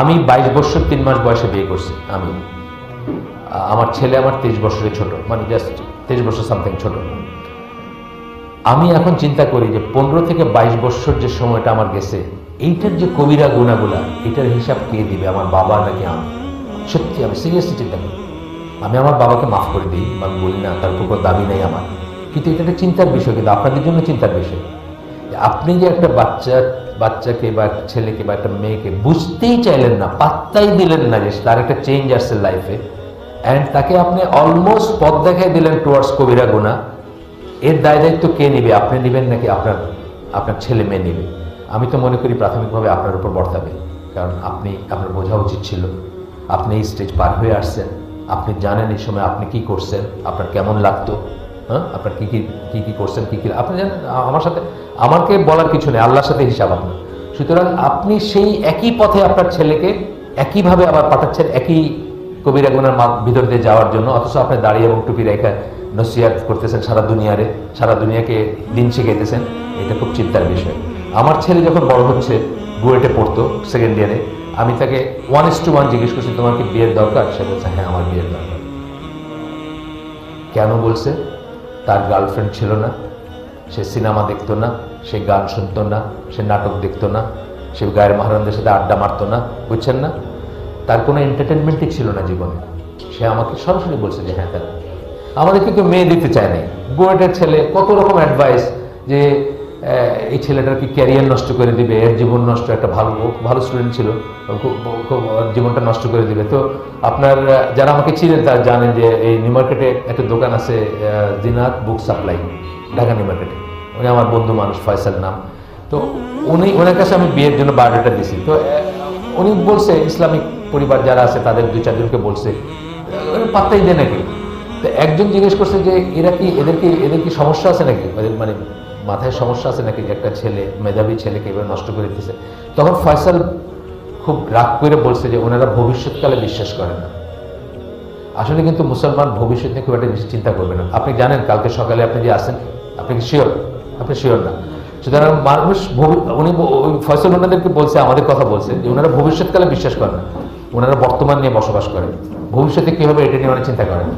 আমি বাইশ বছর, তিন মাস বয়সে বিয়ে করছি, আমি। আমার ছেলে আমার তেইশ বছরের ছোট মানে জাস্ট তেইশ বছর সামথিং ছোট। আমি এখন চিন্তা করি যে পনেরো থেকে বাইশ বছর যে সময়টা আমার গেছে, এইটার যে কবিরা গুণাগুলা, এটার হিসাব কে দিবে, আমার বাবা নাকি আমি? সত্যি, আমি সিরিয়াসলি চিন্তা করি। আমি আমার বাবাকে মাফ করে দিই বা আমি বলি, না, তার উপর দাবি নেই আমার। কিন্তু এটা একটা চিন্তার বিষয়, কিন্তু আপনাদের জন্য চিন্তার বিষয়। আপনি যে একটা বাচ্চা বাচ্চাকে বা ছেলেকে বা একটা মেয়েকে বুঝতেই চাইলেন না, পাত্তাই দিলেন না যে তার একটা চেঞ্জ আসছে লাইফে অ্যান্ড তাকে আপনি অলমোস্ট পথ দেখাই দিলেন টুয়ার্ডস কবিরা গুণা। এর দায় দায়িত্ব কে নেবে? আপনি নেবেন নাকি আপনার আপনার ছেলে মেয়ে নেবে? আমি তো মনে করি প্রাথমিকভাবে আপনার উপর বর্তাবে। কারণ আপনি, আপনার বোঝা উচিত ছিল। আপনি এই স্টেজ পার হয়ে আসছেন। আপনি জানেন এই সময় আপনি কি করছেন, আপনার কেমন লাগতো। হ্যাঁ? আপনার কি কি কি কি করছেন, কি কি আপনি জানেন আমার সাথে আমাকে বলার কিছু নেই, আল্লাহর সাথে হিসাব আপনার। সুতরাং আপনি সেই একই পথে আপনার ছেলেকে একইভাবে আবার পাঠাচ্ছেন, একই কবিরা গুনার ভিতর দিয়ে যাওয়ার জন্য, অথচ আপনি দাঁড়িয়ে এবং টুপি রেখা নসিয়াত করতেছেন সারা দুনিয়ারে, সারা দুনিয়াকে দিন শিখাইতেছেন, এটা খুব চিন্তার বিষয়। আমার ছেলে যখন বড় হচ্ছে, বুয়েটে পড়তো সেকেন্ড ইয়ারে আমি তাকে ওয়ান ইস টু ওয়ান জিজ্ঞেস করছি, তোমার কি বিয়ের দরকার? সে বলছে হ্যাঁ আমার বিয়ের দরকার। কেন বলছে? তার গার্লফ্রেন্ড ছিল না, সে সিনেমা দেখতো না, সে গান শুনতো না, সে নাটক দেখতো না, সে গায়ের মহারানদের সাথে আড্ডা মারতো না, বুঝছেন না? তার কোনো এন্টারটেনমেন্টই ছিল না জীবনে। সে আমাকে সরাসরি বলছে যে হ্যাঁ তারা আমাদেরকে কেউ মেয়ে দিতে চায় নাই। বুয়েটের ছেলে, কত রকম অ্যাডভাইস যে এই ছেলেটার কি ক্যারিয়ার নষ্ট করে দিবে, এর জীবন নষ্ট, একটা ভালো ভালো স্টুডেন্ট ছিল, খুব খুব, জীবনটা নষ্ট করে দিবে। তো আপনার যারা আমাকে চিনেন তারা জানেন যে এই নিউ মার্কেটে একটা দোকান আছে দিনাত বুক সাপ্লাই ঢাকা নিউ মার্কেটে উনি আমার বন্ধু মানুষ, ফয়সাল নাম। তো উনি ওনার কাছে আমি বিয়ের জন্য বায়োডাটা দিছি। তো উনি বলছে, ইসলামিক পরিবার যারা আছে তাদের দুই, চারজনকে বলছে পাত্তাই দেয় নাকি? তো একজন জিজ্ঞেস করছে যে, এরা কি, এদের কি এদের কি সমস্যা আছে নাকি? মানে মাথায় সমস্যা আছে নাকি যে একটা ছেলে, মেধাবী ছেলেকে এবার নষ্ট করে দিতেছে? তখন ফয়সাল খুব রাগ করে বলছে যে ওনারা ভবিষ্যৎকালে বিশ্বাস করে না। আসলে কিন্তু মুসলমান ভবিষ্যৎ নিয়ে খুব একটা বেশি চিন্তা করবে না। আপনি জানেন, কালকে সকালে আপনি যে আসেন আপনি কি শিওর আপনি শিওর না। সুতরাং মানুষ উনি ফয়সল ওনাদেরকে বলছে, আমাদের কথা বলছে যে ওনারা ভবিষ্যৎকালে বিশ্বাস করেন না। ওনারা বর্তমান নিয়ে বসবাস করেন। ভবিষ্যতে কি হবে এটা নিয়ে অনেক চিন্তা করেন?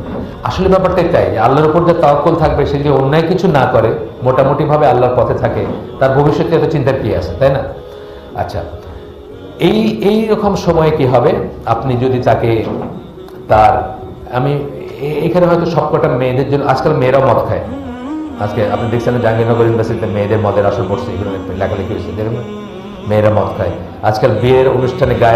আসলে ব্যাপারটাই তাই যে আল্লাহর উপর যে তাওয়াক্কুল থাকবে, সে যে অন্যায় কিছু না করে, মোটামুটিভাবে আল্লাহর পথে থাকে, তার ভবিষ্যতে এত চিন্তার কি আছে, তাই না? আচ্ছা এই এই রকম সময়ে কি হবে? আপনি যদি তাকে তার, আমি এখানে হয়তো সবকটা মেয়েদের জন্য, আজকাল মেয়েরাও মদ খায়। আজকে আপনি দেখছেন জাহাঙ্গীরনগর ইউনিভার্সিটিতে মেয়েদের মদের আসর পড়ছে, এগুলো লেখালেখি হয়েছে, দেখুন না? মেয়েরা মদ খায়। আজকাল বিয়ের অনুষ্ঠানে গায়ে